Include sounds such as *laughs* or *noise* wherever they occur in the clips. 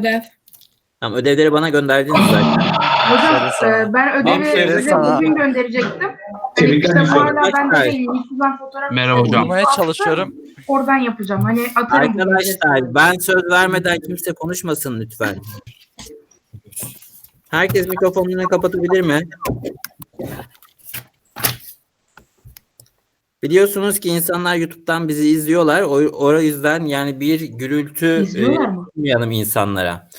ödev. Tamam ödevleri bana gönderdiniz *laughs* zaten. Hocam e, ben ödevi size sana. bugün gönderecektim. Tebrikler işte bu hala Kaç bende ay? değil. YouTube'dan fotoğraf Merhaba hocam. Bulmaya çalışıyorum. Oradan yapacağım. Hani atarım. bu Arkadaşlar ben söz vermeden kimse konuşmasın lütfen. Herkes mikrofonunu kapatabilir mi? Biliyorsunuz ki insanlar YouTube'dan bizi izliyorlar. O, o yüzden yani bir gürültü e, yapmayalım insanlara.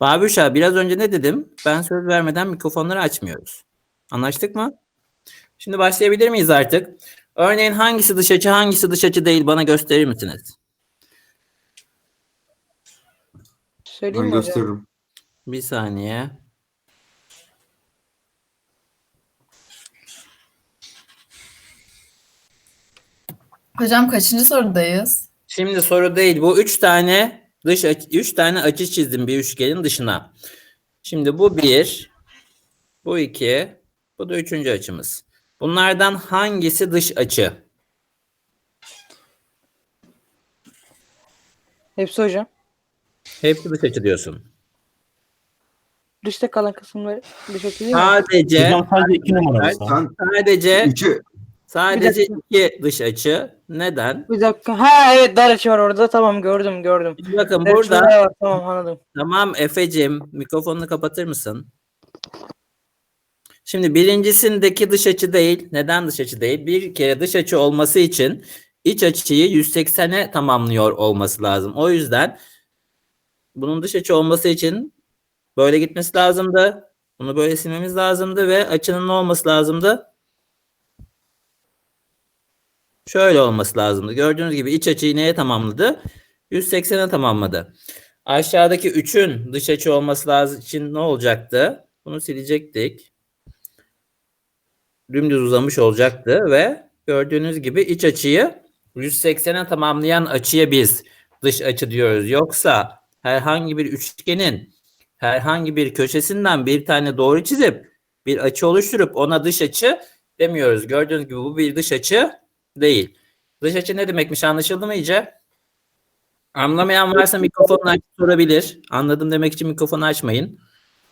Babüşa biraz önce ne dedim? Ben söz vermeden mikrofonları açmıyoruz. Anlaştık mı? Şimdi başlayabilir miyiz artık? Örneğin hangisi dış açı hangisi dış açı değil bana gösterir misiniz? Söyleyeyim Ben mi hocam? gösteririm. Bir saniye. Hocam kaçıncı sorudayız? Şimdi soru değil. Bu üç tane dış açı, üç tane açı çizdim bir üçgenin dışına. Şimdi bu bir, bu iki, bu da üçüncü açımız. Bunlardan hangisi dış açı? Hepsi hocam. Hepsi dış açı diyorsun. Dışta kalan kısımları dış açı değil mi? Sadece, Hocam sadece iki numarası. Sen sadece, iki sadece Bir iki dış açı. Neden? Bir dakika. Ha evet dar açı var orada. Tamam gördüm gördüm. Bakın Dar burada var. Tamam anladım. Tamam Efe'cim mikrofonunu kapatır mısın? Şimdi birincisindeki dış açı değil. Neden dış açı değil? Bir kere dış açı olması için iç açıyı 180'e tamamlıyor olması lazım. O yüzden bunun dış açı olması için böyle gitmesi lazımdı. Bunu böyle silmemiz lazımdı ve açının ne olması lazımdı? Şöyle olması lazımdı. Gördüğünüz gibi iç açıyı neye tamamladı? 180'e tamamladı. Aşağıdaki 3'ün dış açı olması lazım için ne olacaktı? Bunu silecektik. Dümdüz uzamış olacaktı ve gördüğünüz gibi iç açıyı 180'e tamamlayan açıya biz dış açı diyoruz. Yoksa herhangi bir üçgenin herhangi bir köşesinden bir tane doğru çizip bir açı oluşturup ona dış açı demiyoruz. Gördüğünüz gibi bu bir dış açı değil. Dış açı ne demekmiş anlaşıldı mı iyice? Anlamayan varsa mikrofonunu açıp sorabilir. Anladım demek için mikrofonu açmayın.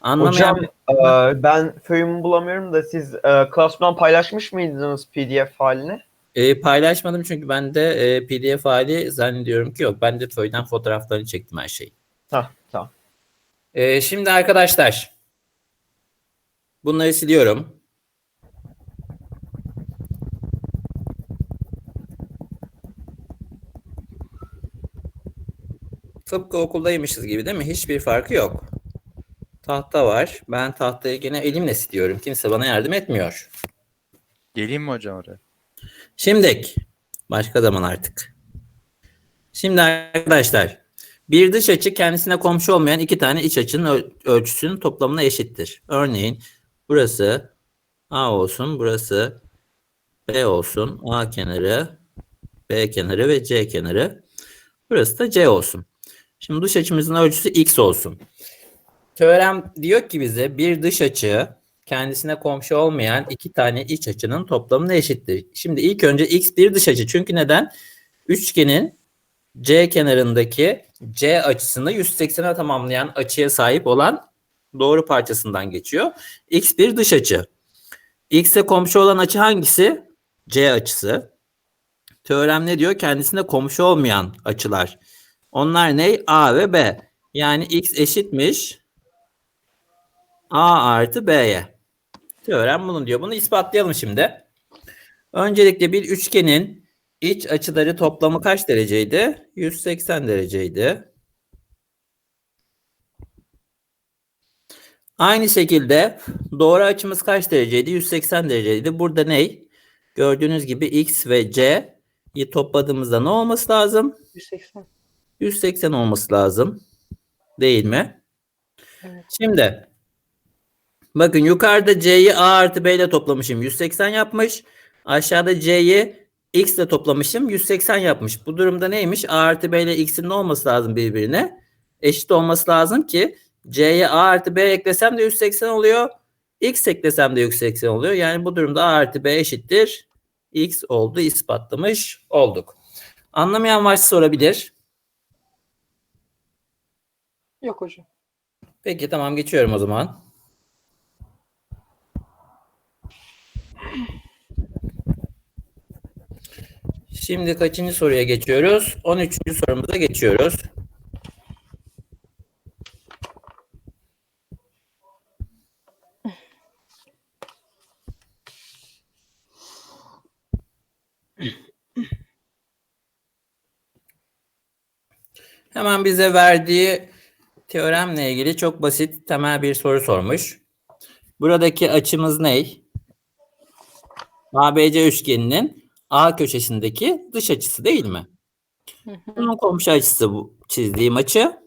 Anlamayan Hocam e, ben föyümü bulamıyorum da siz e, Classroom'dan paylaşmış mıydınız PDF halini? E, paylaşmadım çünkü ben de e, PDF hali zannediyorum ki yok. Ben de Föy'den fotoğraflarını çektim her şeyi. Hah tamam. E, şimdi arkadaşlar bunları siliyorum. Tıpkı okuldaymışız gibi değil mi? Hiçbir farkı yok. Tahta var. Ben tahtayı gene elimle siliyorum. Kimse bana yardım etmiyor. Geleyim mi hocam oraya? Şimdik. Başka zaman artık. Şimdi arkadaşlar bir dış açı kendisine komşu olmayan iki tane iç açının öl- ölçüsünün toplamına eşittir. Örneğin burası A olsun, burası B olsun. A kenarı, B kenarı ve C kenarı. Burası da C olsun. Şimdi dış açımızın ölçüsü X olsun. Teorem diyor ki bize bir dış açı kendisine komşu olmayan iki tane iç açının toplamına eşittir. Şimdi ilk önce x bir dış açı. Çünkü neden? Üçgenin C kenarındaki C açısını 180'e tamamlayan açıya sahip olan doğru parçasından geçiyor. X bir dış açı. X'e komşu olan açı hangisi? C açısı. Teorem ne diyor? Kendisine komşu olmayan açılar. Onlar ne? A ve B. Yani X eşitmiş A artı B'ye. Teorem bunu diyor. Bunu ispatlayalım şimdi. Öncelikle bir üçgenin iç açıları toplamı kaç dereceydi? 180 dereceydi. Aynı şekilde doğru açımız kaç dereceydi? 180 dereceydi. Burada ne? Gördüğünüz gibi x ve c'yi topladığımızda ne olması lazım? 180. 180 olması lazım. Değil mi? Evet. Şimdi bakın yukarıda C'yi A artı B ile toplamışım. 180 yapmış. Aşağıda C'yi X ile toplamışım. 180 yapmış. Bu durumda neymiş? A artı B ile X'in ne olması lazım birbirine? Eşit olması lazım ki C'ye A artı B eklesem de 180 oluyor. X eklesem de 180 oluyor. Yani bu durumda A artı B eşittir. X oldu ispatlamış olduk. Anlamayan varsa sorabilir. Yok hocam. Peki tamam geçiyorum o zaman. Şimdi kaçıncı soruya geçiyoruz? 13. sorumuza geçiyoruz. Hemen bize verdiği teoremle ilgili çok basit temel bir soru sormuş. Buradaki açımız ne? ABC üçgeninin A köşesindeki dış açısı değil mi? Bunun komşu açısı bu çizdiğim açı.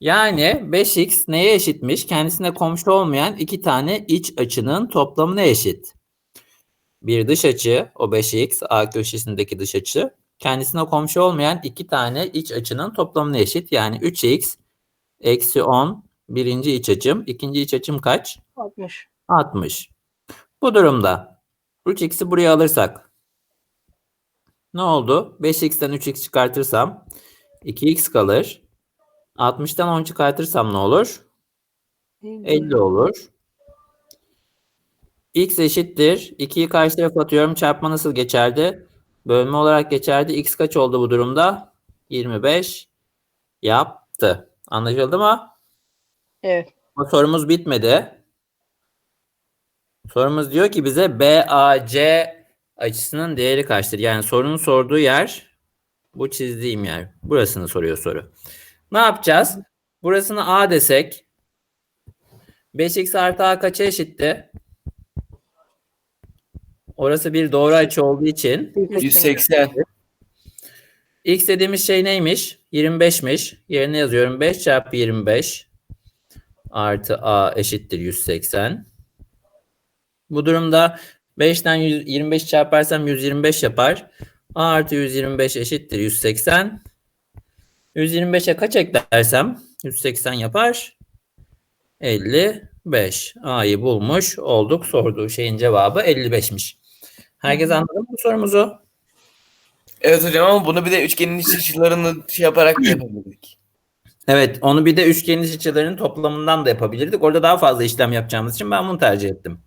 Yani 5x neye eşitmiş? Kendisine komşu olmayan iki tane iç açının toplamına eşit. Bir dış açı, o 5x, A köşesindeki dış açı. Kendisine komşu olmayan iki tane iç açının toplamına eşit. Yani 3x eksi 10 birinci iç açım. ikinci iç açım kaç? 60. 60. Bu durumda 3x'i buraya alırsak ne oldu? 5x'ten 3x çıkartırsam 2x kalır. 60'tan 10 çıkartırsam ne olur? 50 olur. x eşittir. 2'yi karşı tarafa atıyorum. Çarpma nasıl geçerdi? Bölme olarak geçerdi. x kaç oldu bu durumda? 25 yaptı. Anlaşıldı mı? Evet. Ama sorumuz bitmedi. Sorumuz diyor ki bize BAC açısının değeri kaçtır? Yani sorunun sorduğu yer bu çizdiğim yer. Burasını soruyor soru. Ne yapacağız? Burasını A desek 5x artı A kaça eşitti? Orası bir doğru açı olduğu için 180. X dediğimiz şey neymiş? 25'miş. Yerine yazıyorum. 5 çarpı 25 artı A eşittir 180. Bu durumda 5'ten 100 25 çarparsam 125 yapar. A artı 125 eşittir 180. 125'e kaç eklersem 180 yapar. 55. A'yı bulmuş olduk. Sorduğu şeyin cevabı 55'miş. Herkes anladı mı bu sorumuzu? Evet hocam ama bunu bir de üçgenin iç açılarını şey yaparak da yapabilirdik. Evet, onu bir de üçgenin iç açılarının toplamından da yapabilirdik. Orada daha fazla işlem yapacağımız için ben bunu tercih ettim.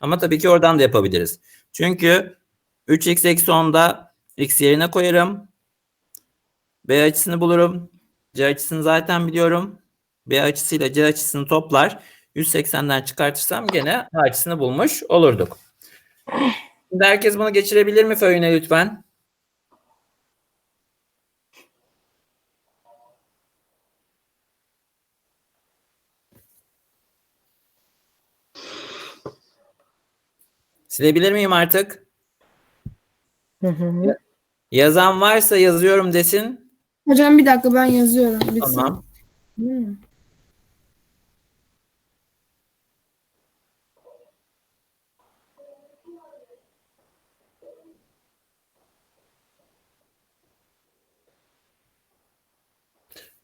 Ama tabii ki oradan da yapabiliriz. Çünkü 3x eksi 10'da x yerine koyarım. B açısını bulurum. C açısını zaten biliyorum. B açısıyla C açısını toplar. 180'den çıkartırsam gene A açısını bulmuş olurduk. Şimdi herkes bunu geçirebilir mi föyüne lütfen? Silebilir miyim artık? Hı hı. Yazan varsa yazıyorum desin. Hocam bir dakika ben yazıyorum. Bir Tamam. Hmm.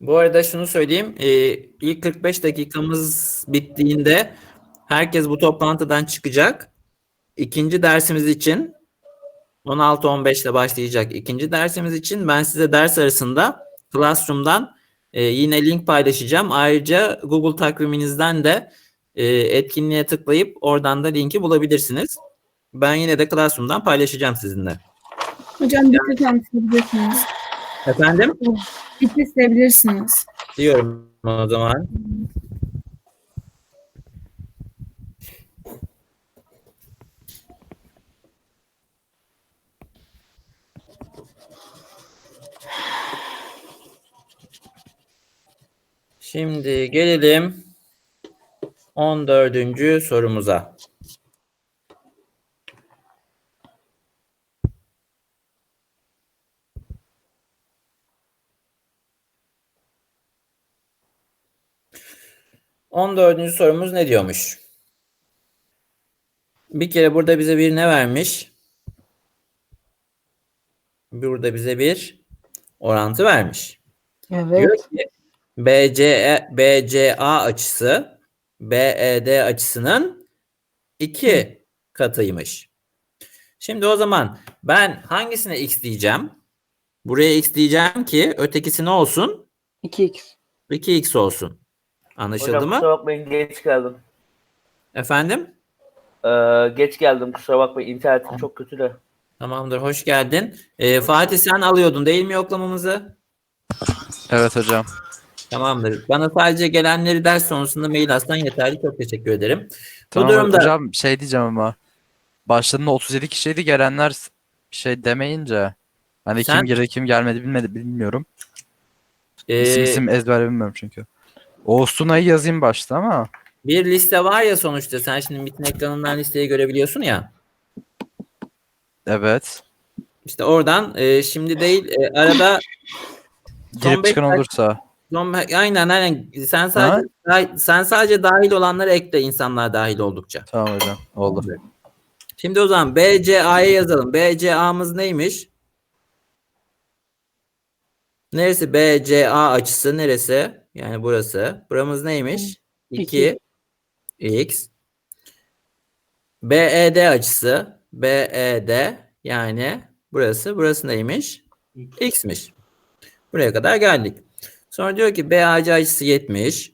Bu arada şunu söyleyeyim. Ee, ilk 45 dakikamız bittiğinde herkes bu toplantıdan çıkacak. İkinci dersimiz için 16-15'te başlayacak. İkinci dersimiz için ben size ders arasında Classroom'dan e, yine link paylaşacağım. Ayrıca Google takviminizden de e, etkinliğe tıklayıp oradan da linki bulabilirsiniz. Ben yine de Classroom'dan paylaşacağım sizinle. Hocam bir tek silebilirsiniz. Efendim? Bir tek silebilirsiniz. Diyorum o zaman. Şimdi gelelim 14. sorumuza. On dördüncü sorumuz ne diyormuş? Bir kere burada bize bir ne vermiş? Burada bize bir orantı vermiş. Diyor Evet. ki BCE, BCA açısı BED açısının iki katıymış. Şimdi o zaman ben hangisine x diyeceğim? Buraya x diyeceğim ki ötekisi ne olsun? 2x. 2x olsun. Anlaşıldı Hocam mı? kusura bakmayın geç geldim. Efendim? Ee, geç geldim kusura bakmayın internetim çok kötü de. Tamamdır. Hoş geldin. Ee, Fatih sen alıyordun değil mi yoklamamızı? Evet hocam. Tamamdır. Bana sadece gelenleri ders sonrasında mail atsan yeterli. Çok teşekkür ederim. Tamam Bu durumda hocam şey diyeceğim ama. Başladığında 37 kişiydi gelenler şey demeyince. Hani Sen- kim girdi kim gelmedi bilmedi bilmiyorum. e, İsim isim ezber bilmiyorum çünkü. Oğuz Tuna'yı yazayım başta ama. bir liste var ya sonuçta. Sen şimdi meeting ekranından listeyi görebiliyorsun ya. Evet. İşte oradan e, şimdi değil e, arada Son Girip beş çıkan dakika- olursa. Aynen aynen sen sadece sen sadece dahil olanları ekle insanlar dahil oldukça. Tamam hocam. Oldu. Şimdi o zaman BCA'ya yazalım. BCA'mız neymiş? Neresi BCA açısı neresi? Yani burası. Buramız neymiş? 2 x. BED açısı BED yani burası. Burası neymiş? X'miş. Buraya kadar geldik. Sonra diyor ki BAC açısı 70.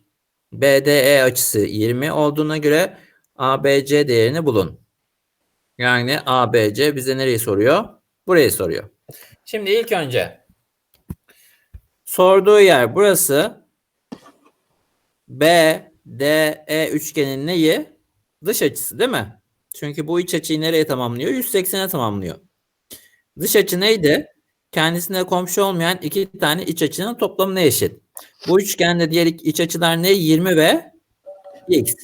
BDE açısı 20 olduğuna göre ABC değerini bulun. Yani ABC bize nereyi soruyor? Burayı soruyor. Şimdi ilk önce sorduğu yer burası. BDE üçgenin neyi? Dış açısı değil mi? Çünkü bu iç açıyı nereye tamamlıyor? 180'e tamamlıyor. Dış açı neydi? Kendisine komşu olmayan iki tane iç açının toplamına eşit. Bu üçgende diğer iç açılar ne? 20 ve x.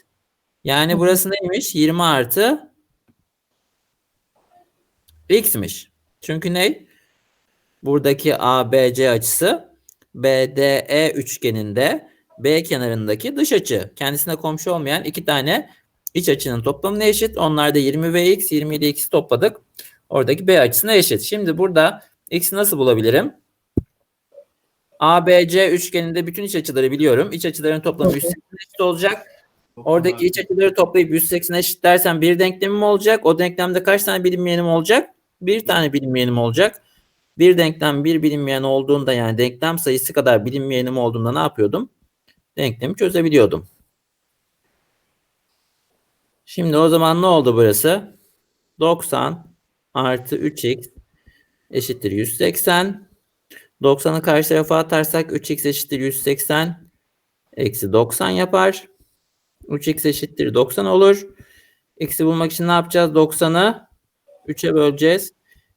Yani burası neymiş? 20 artı x'miş. Çünkü ne? Buradaki ABC açısı BDE üçgeninde B kenarındaki dış açı. Kendisine komşu olmayan iki tane iç açının toplamına eşit. Onlar da 20 ve x. 20 ile x'i topladık. Oradaki B açısına eşit. Şimdi burada x'i nasıl bulabilirim? ABC üçgeninde bütün iç açıları biliyorum. İç açıların toplamı 180 eşit olacak. Oradaki iç açıları toplayıp 180 eşit dersen bir denklemim olacak. O denklemde kaç tane bilinmeyenim olacak? Bir tane bilinmeyenim olacak. Bir denklem bir bilinmeyen olduğunda yani denklem sayısı kadar bilinmeyenim olduğunda ne yapıyordum? Denklemi çözebiliyordum. Şimdi o zaman ne oldu burası? 90 artı 3x eşittir 180. 90'ı karşı tarafa atarsak 3x eşittir 180 eksi 90 yapar. 3x eşittir 90 olur. X'i bulmak için ne yapacağız? 90'ı 3'e böleceğiz.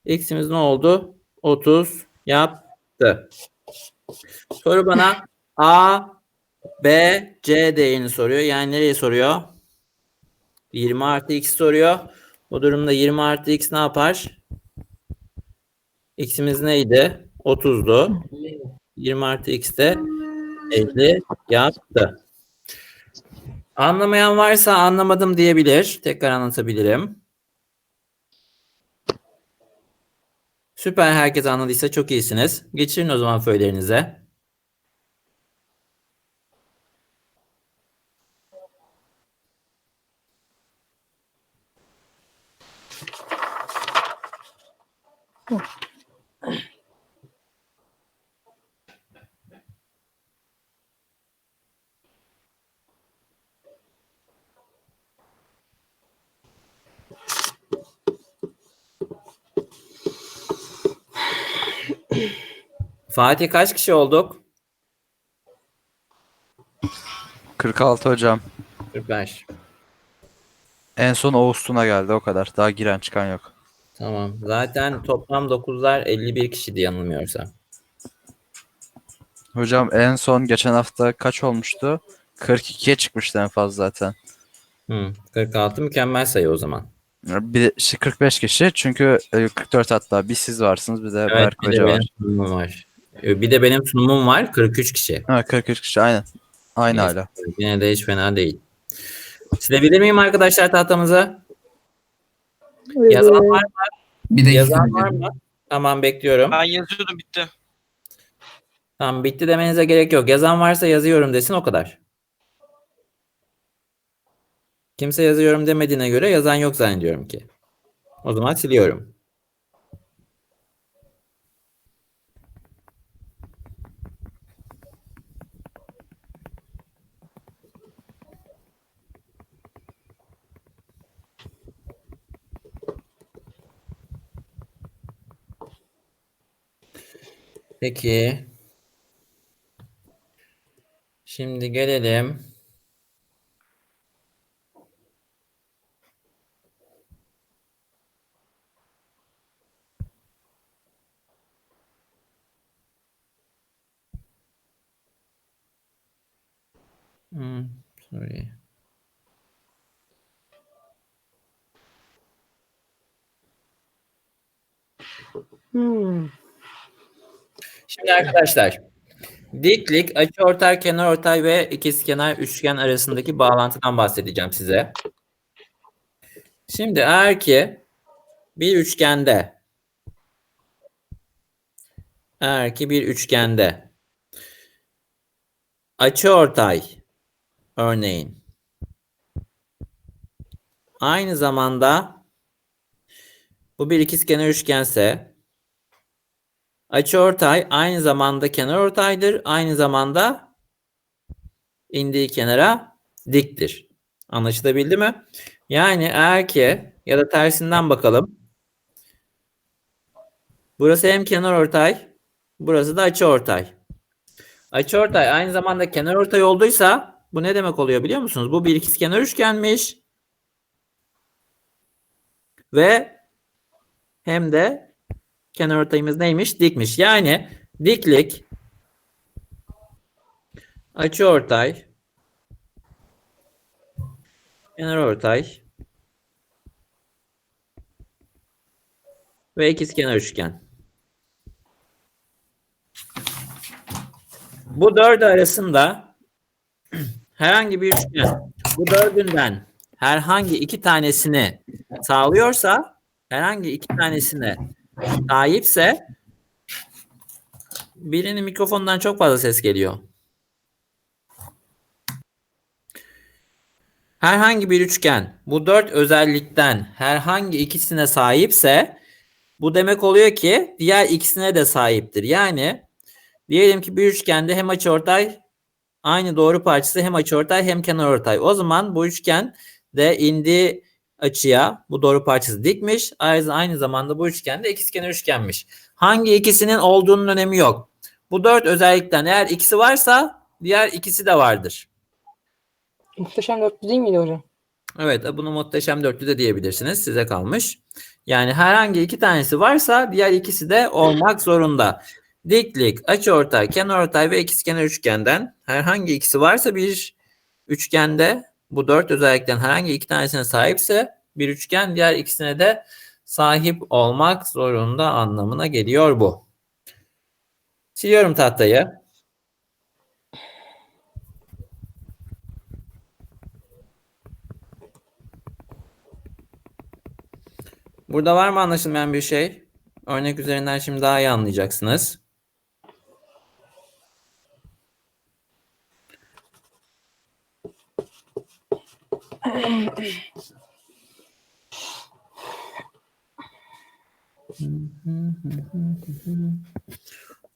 X'imiz ne oldu? 30 yaptı. Soru bana A, B, C değerini soruyor. Yani nereye soruyor? 20 artı x soruyor. Bu durumda 20 artı x ne yapar? X'imiz neydi? 30'du. 20 artı x de 50 yaptı. Anlamayan varsa anlamadım diyebilir. Tekrar anlatabilirim. Süper herkes anladıysa çok iyisiniz. Geçirin o zaman föylerinize. Fatih kaç kişi olduk? 46 hocam. Süper. En son Oğuz Tuna geldi o kadar. Daha giren çıkan yok. Tamam. Zaten toplam 9'lar 51 kişiydi yanılmıyorsam. Hocam en son geçen hafta kaç olmuştu? 42'ye çıkmıştı en fazla zaten. Hı, 46 mükemmel sayı o zaman. Bir de şey, 45 kişi çünkü e, 44 hatta bir siz varsınız bir de Evet, Berk Hoca var. var. Ee, Bir de benim sunumum var 43 kişi. Ha 43 kişi aynen. Aynı hala. Yine de hiç fena değil. Silebilir miyim arkadaşlar tahtamızı? Yazan var mı? Bir dakika. Yazan var mı? Tamam bekliyorum. Ben yazıyordum bitti. Tamam bitti demenize gerek yok. Yazan varsa yazıyorum desin o kadar. Kimse yazıyorum demediğine göre yazan yok zannediyorum ki. O zaman siliyorum. Peki. Şimdi gelelim. Hmm, sorry. Hmm. Şimdi arkadaşlar diklik, açıortay, kenarortay ve ikizkenar üçgen arasındaki bağlantıdan bahsedeceğim size. Şimdi eğer ki bir üçgende. Eğer ki bir üçgende. Açıortay örneğin. Aynı zamanda bu bir ikizkenar üçgense Açıortay aynı zamanda kenarortaydır. Aynı zamanda indiği kenara diktir. Anlaşılabildi mi? Yani eğer ki ya da tersinden bakalım. Burası hem kenarortay, burası da açıortay. Açıortay aynı zamanda kenarortay olduysa bu ne demek oluyor biliyor musunuz? Bu bir ikizkenar üçgenmiş. Ve hem de kenarortayımız neymiş? Dikmiş. Yani diklik açıortay kenarortay ve ikizkenar üçgen. Bu dördü arasında *clears throat* herhangi bir üçgen bu dördünden herhangi iki tanesini sağlıyorsa herhangi iki tanesine sahipse birinin mikrofonundan çok fazla ses geliyor. Herhangi bir üçgen bu dört özellikten herhangi ikisine sahipse bu demek oluyor ki diğer ikisine de sahiptir. Yani diyelim ki bir üçgende hem açıortay aynı doğru parçası hem açıortay hem kenarortay. O zaman bu üçgen de indiği açıya bu doğru parçası dikmiş. Aynı, aynı zamanda bu üçgen de ikizkenar üçgenmiş. Hangi ikisinin olduğunun önemi yok. Bu dört özellikten eğer ikisi varsa diğer ikisi de vardır. Muhteşem dörtlü değil miydi hocam? Evet bunu muhteşem dörtlü de diyebilirsiniz. Size kalmış. Yani herhangi iki tanesi varsa diğer ikisi de olmak zorunda. Diklik, açıortay, kenarortay ve ikizkenar üçgenden herhangi ikisi varsa bir üçgende bu dört özellikten herhangi iki tanesine sahipse bir üçgen diğer ikisine de sahip olmak zorunda anlamına geliyor bu. Siliyorum tahtayı. Burada var mı anlaşılmayan bir şey? Örnek üzerinden şimdi daha iyi anlayacaksınız. *laughs*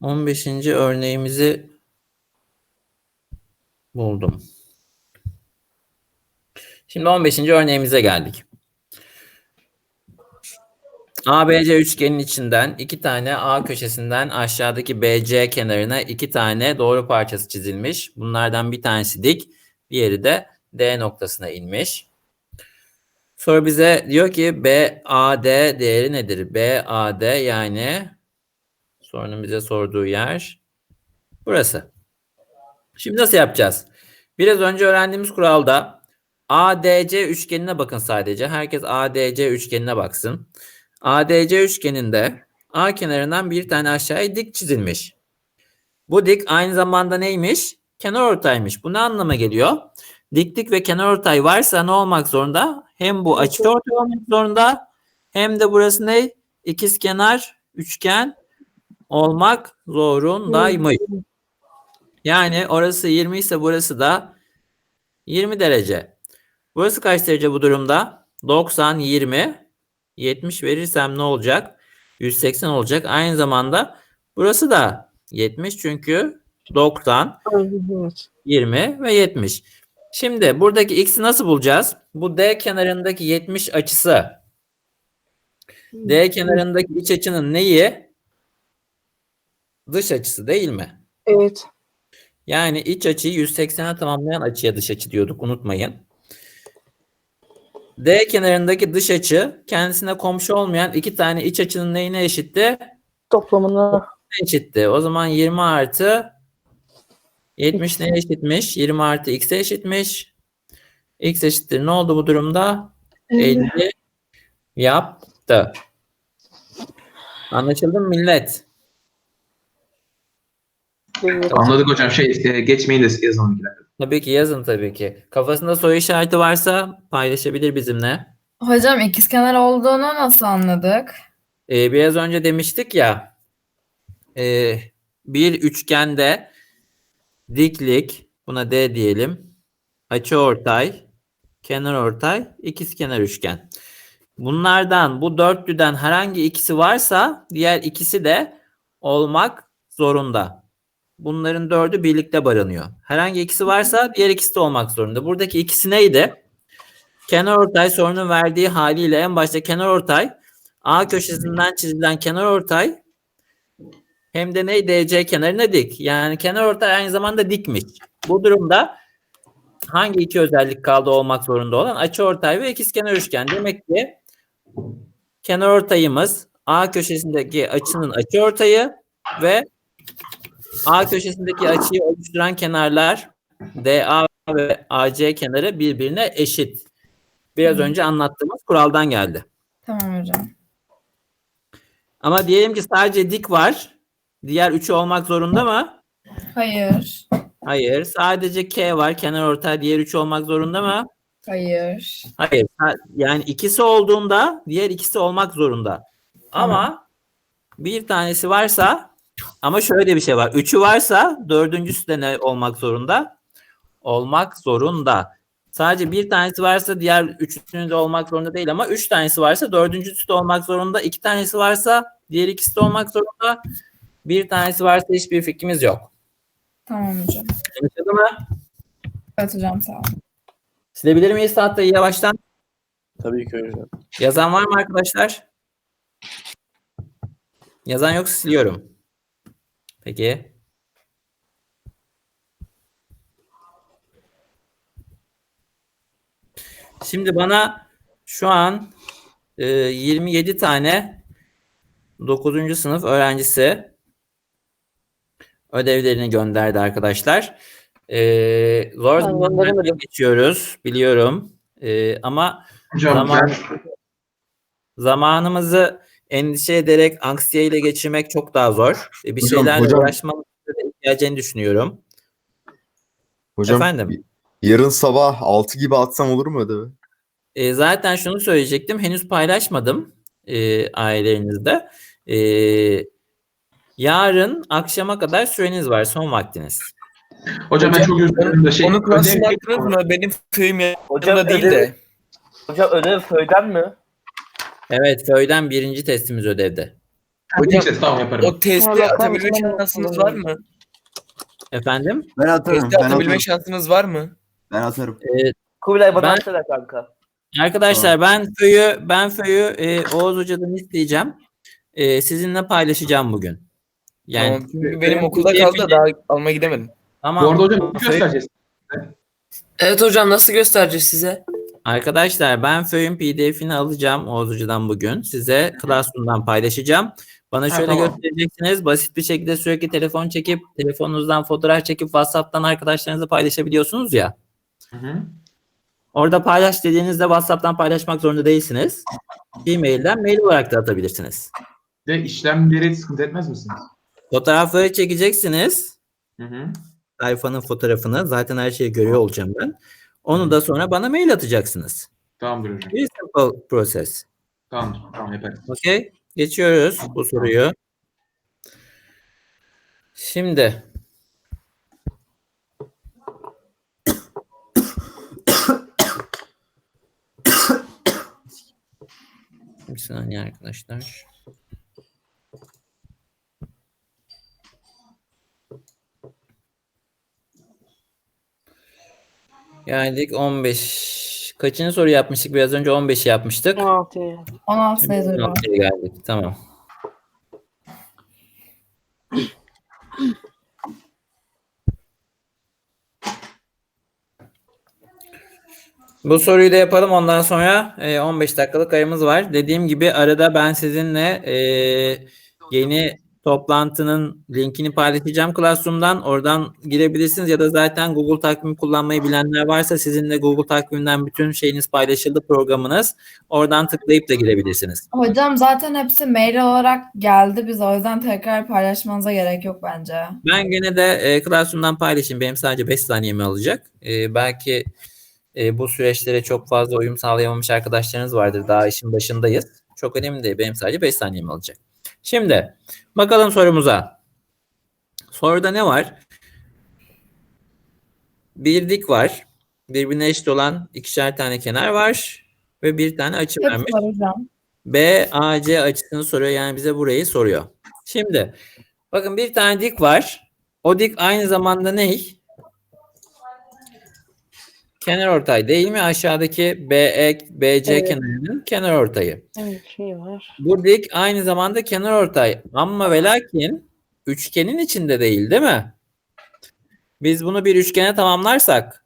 On beşinci örneğimizi buldum. Şimdi 15. örneğimize geldik. ABC üçgenin içinden iki tane A köşesinden aşağıdaki BC kenarına iki tane doğru parçası çizilmiş. Bunlardan bir tanesi dik, diğeri de D noktasına inmiş. Sonra bize diyor ki BAD değeri nedir? BAD yani sorunun bize sorduğu yer burası. Şimdi nasıl yapacağız? Biraz önce öğrendiğimiz kuralda ADC üçgenine bakın sadece. Herkes ADC üçgenine baksın. ADC üçgeninde A kenarından bir tane aşağıya dik çizilmiş. Bu dik aynı zamanda neymiş? Kenarortaymış. Bu ne anlama geliyor? Diklik ve kenarortay varsa ne olmak zorunda? Hem bu açıortay olmak zorunda hem de burası ne? İkizkenar üçgen olmak zorundaymış. Yani orası 20 ise burası da 20 derece. Burası kaç derece bu durumda? 90, 20, 70 verirsem ne olacak? 180 olacak. Aynı zamanda burası da 70 çünkü 90, Evet. 20 ve 70. Şimdi buradaki x'i nasıl bulacağız? Bu D kenarındaki 70 açısı. D kenarındaki iç açının neyi? dış açısı değil mi? Evet. Yani iç açıyı 180'e tamamlayan açıya dış açı diyorduk unutmayın. D kenarındaki dış açı kendisine komşu olmayan iki tane iç açının neyine eşitti? Toplamını Eşitti. O zaman 20 artı 70 neye eşitmiş? 20 artı x'e eşitmiş. x eşittir. Ne oldu bu durumda? 50 yaptı. Anlaşıldı mı millet? Anladık hocam. Şey e, geçmeyin de yazalım. Tabii ki yazın tabii ki. Kafasında soru işareti varsa paylaşabilir bizimle. Hocam ikizkenar olduğunu nasıl anladık? Ee, biraz önce demiştik ya e, bir üçgende diklik buna D diyelim. Açıortay, kenarortay, ikizkenar üçgen. Bunlardan bu dörtlüden herhangi ikisi varsa diğer ikisi de olmak zorunda. Bunların dördü birlikte barınıyor. Herhangi ikisi varsa diğer ikisi de olmak zorunda. Buradaki ikisi neydi? Kenarortay sorunun verdiği haliyle en başta kenarortay A köşesinden çizilen kenarortay hem de ne DC kenarına dik. Yani kenarortay aynı zamanda dikmiş. Bu durumda hangi iki özellik kaldı olmak zorunda olan açıortay ve ikizkenar üçgen. Demek ki kenarortayımız A köşesindeki açının açıortayı ve A köşesindeki açıyı oluşturan kenarlar DA ve AC kenarı birbirine eşit. Biraz önce anlattığımız kuraldan geldi. Tamam hocam. Ama diyelim ki sadece dik var. Diğer üçü olmak zorunda mı? Hayır. Hayır. Sadece K var. Kenar ortay diğer üçü olmak zorunda mı? Hayır. Hayır. Yani ikisi olduğunda diğer ikisi olmak zorunda. Ama bir tanesi varsa ama şöyle bir şey var. Üçü varsa dördüncüsü de ne olmak zorunda? Olmak zorunda. Sadece bir tanesi varsa diğer üçünü de olmak zorunda değil ama üç tanesi varsa dördüncüsü de olmak zorunda. İki tanesi varsa diğer ikisi de olmak zorunda. Bir tanesi varsa hiçbir fikrimiz yok. Tamam hocam. Anlaşıldı mı? Evet hocam sağ olun. Silebilir miyiz tahtayı yavaştan? Tabii ki hocam. Yazan var mı arkadaşlar? Yazan yoksa siliyorum. Peki. Şimdi bana şu an e, 27 tane 9. sınıf öğrencisi ödevlerini gönderdi arkadaşlar. E, zamanlardan gönderemedim. geçiyoruz biliyorum. E, ama Hocam Zaman- zamanımızı endişe ederek anksiyeyle geçirmek çok daha zor. E, Bir Hocam, şeylerle hocam. ihtiyacını düşünüyorum. Hocam Efendim? yarın sabah 6 gibi atsam olur mu ödevi? E, zaten şunu söyleyecektim. Henüz paylaşmadım e, ailelerinizde. E, yarın akşama kadar süreniz var. Son vaktiniz. Hocam ben çok üzüldüm de şey. Onu attınız mı? Benim köyüm Hocam yanında değil ödev, de. hocam ödev föyden mi? Evet, Föy'den birinci testimiz ödevde. Hocam tamam yaparım. O testi atabilme şansınız var mı? Efendim? Ben atarım. Testi atabilme şansınız var mı? Ben atarım. E, Kubilay bana Ben- kanka. Arkadaşlar ben Föy'ü ben Föy'ü e, Oğuz Hoca'dan isteyeceğim. E, sizinle paylaşacağım bugün. Yani Tamam, çünkü benim okulda kaldı da daha almaya gidemedim. Tamam. Bu arada hocam ne göstereceğiz? Evet hocam nasıl göstereceğiz size? Arkadaşlar ben Föy'ün PDF'ini alacağım Oğuz Hoca'dan bugün. Size Classroom'dan paylaşacağım. Bana Ha, şöyle tamam. göstereceksiniz. Basit bir şekilde sürekli telefon çekip telefonunuzdan fotoğraf çekip WhatsApp'tan arkadaşlarınızla paylaşabiliyorsunuz ya. Hı hı. Orada paylaş dediğinizde WhatsApp'tan paylaşmak zorunda değilsiniz. E-mail'den mail olarak da atabilirsiniz. De işlemleri sıkıntı etmez misiniz? Fotoğrafları çekeceksiniz. Hı hı. Sayfanın fotoğrafını. Zaten her şeyi görüyor olacağım ben. Onu da sonra bana mail atacaksınız. Tamamdır hocam. Bir simple process. Tamamdır. Tamam yaparız. Okey. Geçiyoruz bu soruyu. Şimdi bir saniye arkadaşlar. Geldik 15. Kaçıncı soru yapmıştık? Biraz önce 15'i yapmıştık. 16'ya. 16'ya yazıyorum. 16'ya geldik. Tamam. Bu soruyu da yapalım ondan sonra e, 15 dakikalık ayımız var. Dediğim gibi arada ben sizinle e, yeni toplantının linkini paylaşacağım Classroom'dan. Oradan girebilirsiniz ya da zaten Google Takvim kullanmayı bilenler varsa sizinle Google Takvim'den bütün şeyiniz paylaşıldı programınız. Oradan tıklayıp da girebilirsiniz. Hocam zaten hepsi mail olarak geldi biz o yüzden tekrar paylaşmanıza gerek yok bence. Ben gene de e, Classroom'dan paylaşayım. Benim sadece 5 saniyemi alacak. E, belki e, bu süreçlere çok fazla uyum sağlayamamış arkadaşlarınız vardır. Daha işin başındayız. Çok önemli değil. Benim sadece 5 saniyemi alacak. Şimdi bakalım sorumuza. Soruda ne var? Bir dik var. Birbirine eşit olan ikişer tane kenar var. Ve bir tane açı vermiş. Hepsi var hocam. BAC açısını soruyor. Yani bize burayı soruyor. Şimdi bakın bir tane dik var. O dik aynı zamanda ne? Kenar ortay değil mi? Aşağıdaki BE, BC Evet. kenarının kenar ortayı. Evet şey var. Bu dik aynı zamanda kenar ortay. Ama ve lakin üçgenin içinde değil değil mi? Biz bunu bir üçgene tamamlarsak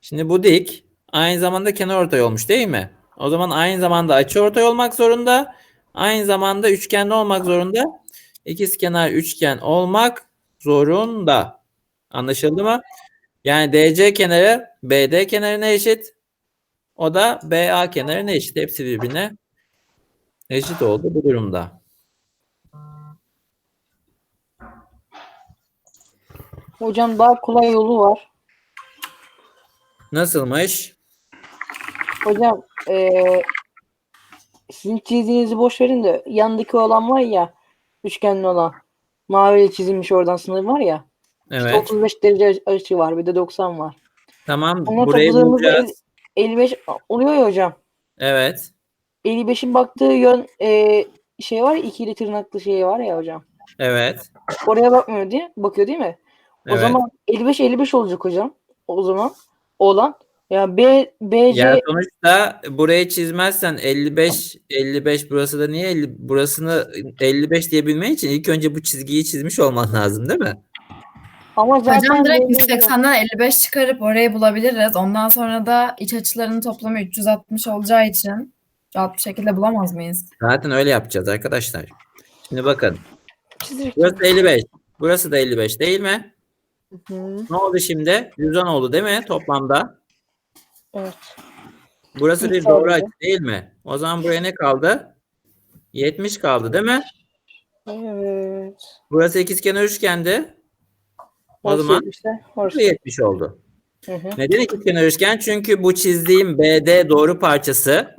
şimdi bu dik aynı zamanda kenar ortay olmuş değil mi? O zaman aynı zamanda açı ortay olmak zorunda. Aynı zamanda üçgende olmak zorunda. İkiz kenar üçgen olmak zorunda. Anlaşıldı mı? Yani DC kenarı BD kenarına eşit. O da BA kenarına eşit. Hepsi birbirine eşit oldu bu durumda. Hocam daha kolay yolu var. Nasılmış? Hocam eee sizin çizdiğinizi boş verin de yandaki olan var ya üçgenli olan maviyle çizilmiş oradan sınır var ya işte Evet. 35 derece açı var bir de 90 var. Tamam. Ona Burayı bulacağız. 55 oluyor ya hocam. Evet. 55'in baktığı yön eee, şey var ya ikili tırnaklı şey var ya hocam. Evet. Oraya bakmıyor diye bakıyor değil mi? O Evet. zaman 55 55 olacak hocam. O zaman olan ya B BC Ya sonuçta burayı çizmezsen 55 55 burası da niye 50 burasını 55 diyebilmen için ilk önce bu çizgiyi çizmiş olman lazım değil mi? Ama zaten Hocam direkt BC 180'den 55 çıkarıp orayı bulabiliriz. Ondan sonra da iç açılarının toplamı 360 olacağı için rahat bir şekilde bulamaz mıyız? Zaten öyle yapacağız arkadaşlar. Şimdi bakın. çizerek- Burası 55. Burası da 55 değil mi? Hı, Ne oldu şimdi? 110 oldu değil mi toplamda? evet. Burası bir doğru açı değil mi? O zaman buraya ne kaldı? 70 kaldı değil mi? Evet. Burası ikizkenar üçgendi. O zaman işte, burası 70 oldu. Hı hı. Neden ikizkenar üçgen? Çünkü bu çizdiğim BD doğru parçası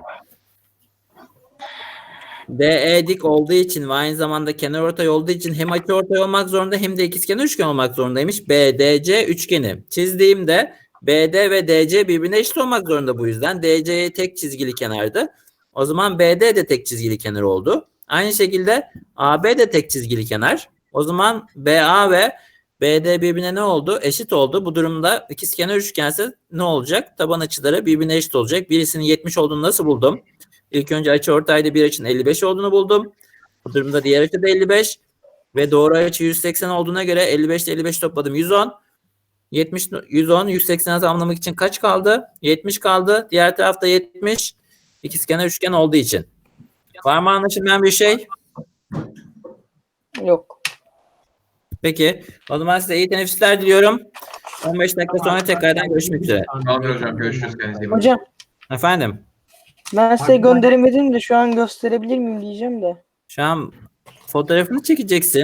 DE dik olduğu için ve aynı zamanda kenar ortay olduğu için hem açı ortay olmak zorunda hem de ikizkenar üçgen olmak zorundaymış. BDC üçgeni. Çizdiğimde BD ve DC birbirine eşit olmak zorunda bu yüzden. DC tek çizgili kenardı. O zaman BD de tek çizgili kenar oldu. Aynı şekilde AB de tek çizgili kenar. O zaman BA ve BD birbirine ne oldu? Eşit oldu. Bu durumda ikizkenar üçgense ne olacak? Taban açıları birbirine eşit olacak. Birisinin 70 olduğunu nasıl buldum? İlk önce açı ortayda bir açının 55 olduğunu buldum. Bu durumda diğer açı da 55 ve doğru açı 180 olduğuna göre 55 ile 55 topladım 110. 70 110 180'e tamamlamak için kaç kaldı? 70 kaldı. Diğer tarafta 70. İkizkenar üçgen olduğu için. Var mı anlaşılmayan bir şey? Yok. Peki. O zaman size iyi teneffüsler diliyorum. 15 dakika sonra tekrardan görüşmek üzere. Tamamdır hocam. Görüşürüz. Kendinize iyi bakın. Hocam Efendim. ben size gönderemedim de şu an gösterebilir miyim diyeceğim de. Şu an fotoğrafını çekeceksin.